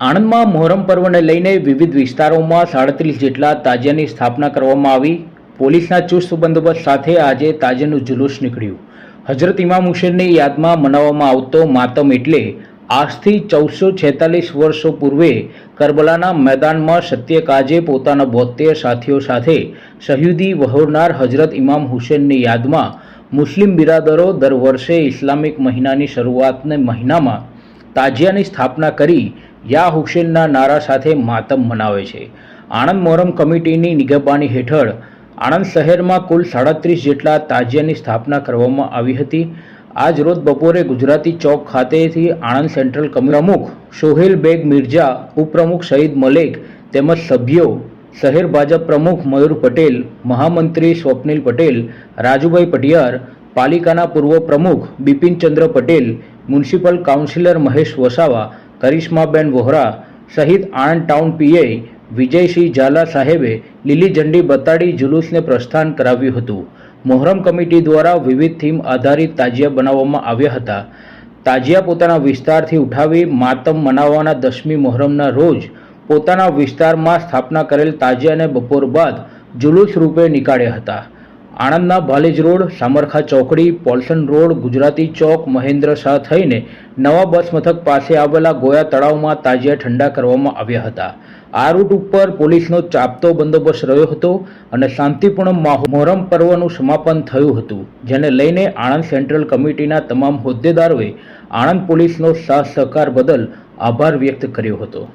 આણંદમાં મોહરમ પર્વને લઈને વિવિધ વિસ્તારોમાં સાડત્રીસ જેટલા તાજિયાની સ્થાપના કરવામાં આવી. પોલીસના ચુસ્ત બંદોબસ્ત સાથે આજે તાજિયાનું જુલુસ નીકળ્યું. હજરત ઇમામ હુસેનની યાદમાં મનાવવામાં આવતો માતમ એટલે આજથી ચૌદસો છેતાલીસ વર્ષો પૂર્વે કરબલાના મેદાનમાં સત્ય કાજે પોતાના બોતેર સાથીઓ સાથે શહીદી વહોરનાર હજરત ઇમામ હુસેનની યાદમાં મુસ્લિમ બિરાદરો દર વર્ષે ઇસ્લામિક મહિનાની શરૂઆતને મહિનામાં તાજિયાની સ્થાપના કરી યા હુસેનના નારા સાથે માતમ મનાવે છે. આણંદ મોહરમ કમિટીની નિગબાની હેઠળ આણંદ શહેરમાં કુલ સાડત્રીસ જેટલા તાજિયાની સ્થાપના કરવામાં આવી હતી. આજ રોજ બપોરે ગુજરાતી ચોક ખાતેથી આણંદ સેન્ટ્રલ પ્રમુખ સોહેલ બેગ મિર્ઝા ઉપપ્રમુખ શહીદ મલેક તેમજ સભ્યો, શહેર ભાજપ પ્રમુખ મયુર પટેલ, મહામંત્રી સ્વપ્નિલ પટેલ, રાજુભાઈ પટિયાર પાલિકાના પૂર્વ પ્રમુખ બિપિનચંદ્ર પટેલ, મ્યુનિસિપલ કાઉન્સિલર મહેશ વસાવા કરિશ્માબેન વોહરા સહિત આણંદ ટાઉન પીઆઈ વિજયસિંહ ઝાલા સાહેબે લીલી ઝંડી બતાડી જુલુસને પ્રસ્થાન કરાવ્યું હતું. મોહરમ કમિટી દ્વારા વિવિધ થીમ આધારિત તાજિયા બનાવવામાં આવ્યા હતા. તાજિયા પોતાના વિસ્તારથી ઉઠાવી માતમ મનાવવાના દસમી મોહરમના રોજ પોતાના વિસ્તારમાં સ્થાપના કરેલ તાજિયાને બપોર બાદ જુલુસ રૂપે નીકાળ્યા હતા. આણંદના ભાલેજ રોડ, સામરખા ચોકડી, પોલ્સન રોડ, ગુજરાતી ચોક, મહેન્દ્ર શાહ થઈને નવા બસ મથક પાસે આવેલા ગોયા તળાવમાં તાજિયા ઠંડા કરવામાં આવ્યા હતા. આ રૂટ ઉપર પોલીસનો ચાપતો બંદોબસ્ત રહ્યો હતો અને શાંતિપૂર્ણ મોહરમ પર્વનું સમાપન થયું હતું, જેને લઈને આણંદ સેન્ટ્રલ કમિટીના તમામ હોદ્દેદારોએ આણંદ પોલીસનો સાથ સહકાર બદલ આભાર વ્યક્ત કર્યો હતો.